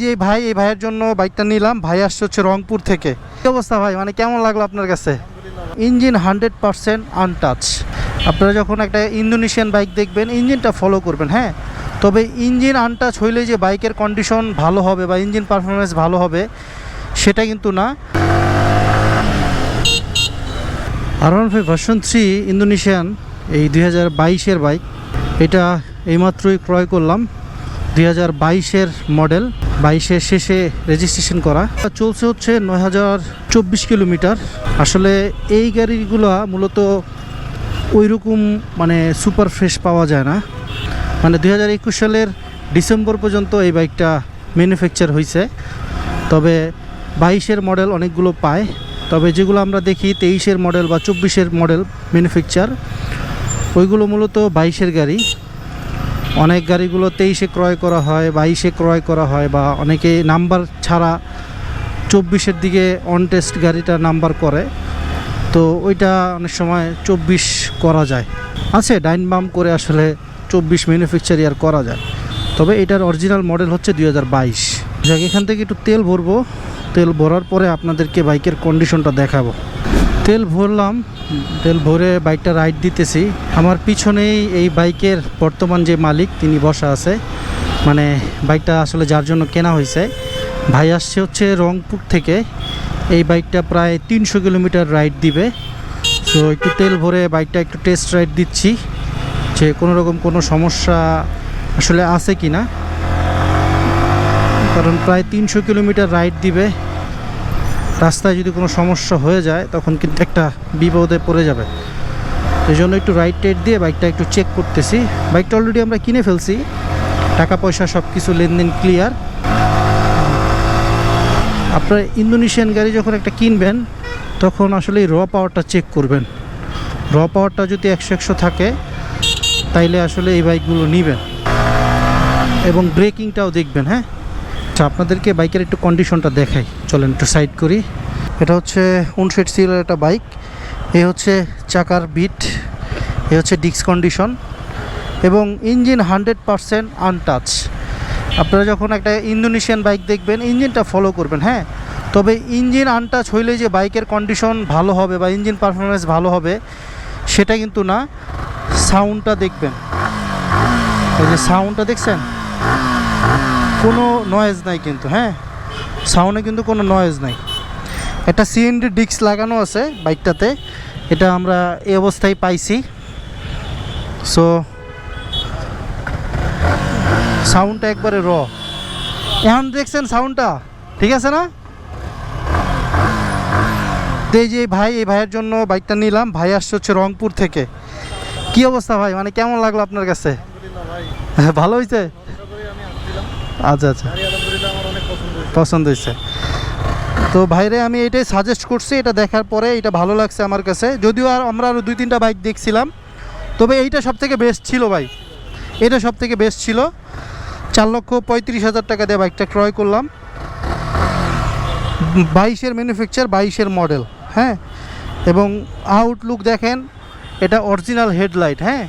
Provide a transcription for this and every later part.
যে ভাই, এই ভাইয়ের জন্য বাইকটা নিলাম। ভাই আসছে হচ্ছে রংপুর থেকে। কি অবস্থা ভাই? মানে কেমন লাগল আপনার কাছে? Engine hundred percent untouch. আপনারা যখন একটা ইন্দোনেশিয়ান বাইক দেখবেন, ইঞ্জিনটা ফলো করবেন হ্যাঁ? তবে ইঞ্জিন আনটাচ হইলে যে বাইকের কন্ডিশন ভালো হবে বা ইঞ্জিন পারফরমেন্স ভালো হবে, সেটা কিন্তু না। আর ওয়ান ভার্সন থ্রি ইন্দোনেশিয়ান, এই দুই হাজার বাইশের বাইক, এটা এইমাত্রই ক্রয় করলাম। দুই হাজার বাইশের মডেল বাইশের শেষে রেজিস্ট্রেশন করা। চলছে হচ্ছে নয় হাজার চব্বিশ কিলোমিটার। আসলে এই গাড়িগুলো মূলত ওইরকম মানে সুপার ফ্রেশ পাওয়া যায় না। মানে দুই হাজার একুশ সালের ডিসেম্বর পর্যন্ত এই বাইকটা ম্যানুফ্যাকচার হয়েছে তবে বাইশের মডেল অনেকগুলো পায়। তবে যেগুলো আমরা দেখি, তেইশের মডেল বা চব্বিশের মডেল ম্যানুফ্যাকচার ওইগুলো মূলত বাইশের গাড়ি। অনেক গাড়িগুলো তেইশে ক্রয় করা হয়, বাইশে ক্রয় করা হয় বা অনেকে নাম্বার ছাড়া চব্বিশের দিকে অন টেস্ট গাড়িটা নাম্বার করে। তো ওইটা অনেক সময় চব্বিশ করা যায়। আছে, ডাইন বাম করে আসলে চব্বিশ ম্যানুফ্যাকচার ইয়ার করা যায়। তবে এটার অরিজিনাল মডেল হচ্ছে দুই হাজার বাইশ। যাক, এখান থেকে একটু তেল ভরবো। তেল ভরার পরে আপনাদেরকে বাইকের কন্ডিশনটা দেখাবো। তেল ভরলাম, তেল ভরে বাইকটা রাইড দিতেছি। আমার পিছনেই এই বাইকের বর্তমান যে মালিক, তিনি বসা আছে। মানে বাইকটা আসলে যার জন্য কেনা হয়েছে। ভাই আসছে হচ্ছে রংপুর থেকে। এই বাইকটা প্রায় তিনশো কিলোমিটার রাইড দিবে। তো একটু তেল ভরে বাইকটা একটু টেস্ট রাইড দিচ্ছি। যে কোনো রকম কোনো সমস্যা আসলে আছে কি না কারণ প্রায় তিনশো কিলোমিটার রাইড দিবে। রাস্তায় যদি কোনো সমস্যা হয়ে যায়, তখন কিন্তু একটা বিপদে পড়ে যাবে। সেই জন্য একটু রাইট টাইট দিয়ে বাইকটা একটু চেক করতেছি। বাইকটা অলরেডি আমরা কিনে ফেলছি। টাকা পয়সা সব কিছু লেনদেন ক্লিয়ার আপনার ইন্দোনেশিয়ান গাড়ি যখন একটা কিনবেন, তখন আসলে র পাওয়ারটা চেক করবেন। র পাওয়ারটা যদি একশো একশো থাকে, তাইলে আসলে এই বাইকগুলো নেবেন। এবং ব্রেকিংটাও দেখবেন হ্যাঁ? আচ্ছা আপনাদেরকে বাইকের একটু কন্ডিশনটা দেখাই। চলেন একটু সাইড করি। এটা হচ্ছে উনষাট সিলের একটা বাইক। এ হচ্ছে চাকার বিট এ হচ্ছে ডিক্স কন্ডিশন এবং ইঞ্জিন হান্ড্রেড পারসেন্ট আনটাচ আপনারা যখন একটা ইন্দোনেশিয়ান বাইক দেখবেন, ইঞ্জিনটা ফলো করবেন হ্যাঁ? তবে ইঞ্জিন আনটাচ হইলে যে বাইকের কন্ডিশন ভালো হবে বা ইঞ্জিন পারফরমেন্স ভালো হবে, সেটা কিন্তু না সাউন্ডটা দেখবেন। এই যে সাউন্ডটা দেখছেন? কোনো নয়েজ নাই কিন্তু হ্যাঁ? সাউন্ডে কিন্তু কোনো নয়েজ নাই। একটা সিএনডি ডিস্ক লাগানো আছে বাইকটাতে এটা আমরা এই অবস্থায় পাইছি। সো সাউন্ডটা একবারে র এখন দেখছেন সাউন্ডটা ঠিক আছে না? তো এই যে ভাই এই ভাইয়ের জন্য বাইকটা নিলাম ভাই আসছে হচ্ছে রংপুর থেকে। কি অবস্থা ভাই? মানে কেমন লাগল আপনার কাছে? ভালো হয়েছে আচ্ছা আচ্ছা। পছন্দ হয়েছে। তো ভাইরে, আমি এটাই সাজেস্ট করছি, এটা দেখার পরে এটা ভালো লাগছে আমার কাছে। যদিও আর আমরা আরও দুই, তিনটা বাইক দেখছিলাম, তবে এইটা সব থেকে বেস্ট ছিল ভাই। এটা সব থেকে বেস্ট ছিল। চার লক্ষ পঁয়ত্রিশ হাজার টাকা দিয়ে বাইকটা ক্রয় করলাম। বাইশের ম্যানুফ্যাকচার বাইশের মডেল হ্যাঁ? এবং আউটলুক দেখেন, এটা অরিজিনাল হেডলাইট হ্যাঁ?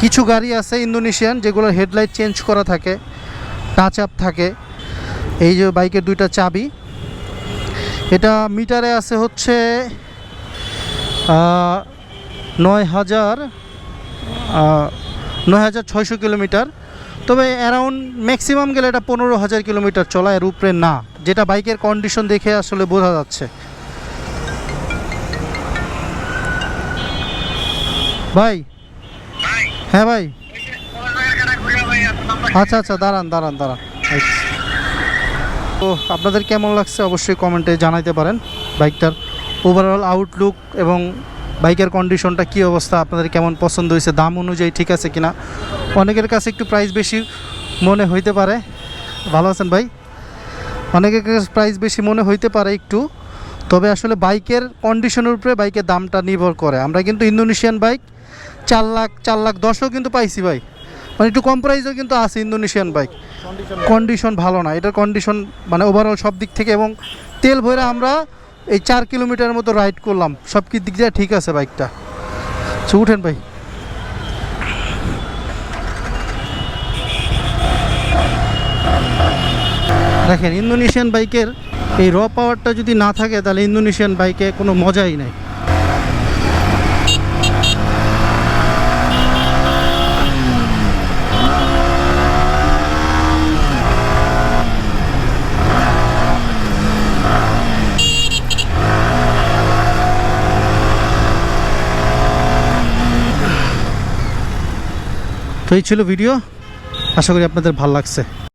কিছু গাড়ি আছে ইন্দোনেশিয়ান যেগুলোর হেডলাইট চেঞ্জ করা থাকে। টাচ আপ থাকে। এই যে বাইকের দুইটা চাবি। এটা মিটারে আছে হচ্ছে নয় হাজার নয় হাজার ছয়শো কিলোমিটার। তবে অ্যারাউন্ড ম্যাক্সিমাম গেলে এটা পনেরো হাজার কিলোমিটার চলা এর উপরে না। যেটা বাইকের কন্ডিশন দেখে আসলে বোঝা যাচ্ছে। ভাই। হ্যাঁ ভাই? আচ্ছা আচ্ছা দাঁড়ান দাঁড়ান দাঁড়ান। তো আপনাদের কেমন লাগছে অবশ্যই কমেন্টে জানাইতে পারেন। বাইকটার ওভারঅল আউটলুক এবং বাইকের কন্ডিশনটা কী অবস্থা, আপনাদের কেমন পছন্দ হয়েছে, দাম অনুযায়ী ঠিক আছে কিনা? অনেকের কাছে একটু প্রাইস বেশি মনে হইতে পারে। ভালো আছেন ভাই? অনেকের কাছে প্রাইস বেশি মনে হইতে পারে একটু। তবে আসলে বাইকের কন্ডিশনের উপরে বাইকের দামটা নির্ভর করে। আমরা কিন্তু ইন্দোনেশিয়ান বাইক চার লাখ চার লাখ দশও কিন্তু পাইছি ভাই। মানে একটু কম প্রাইসও কিন্তু আছে ইন্দোনেশিয়ান বাইক কন্ডিশন ভালো। না এটার কন্ডিশন মানে ওভারঅল সব দিক থেকে এবং তেল ভরে আমরা এই চার কিলোমিটার মতো রাইড করলাম সব কি দিক দিয়ে ঠিক আছে বাইকটা তো উঠেন ভাই। দেখেন ইন্দোনেশিয়ান বাইকের এই র পাওয়ারটা যদি না থাকে তাহলে ইন্দোনেশিয়ান বাইকে কোনো মজাই নাই। তো এই ছিল ভিডিও। আশা করি আপনাদের ভালো লাগছে।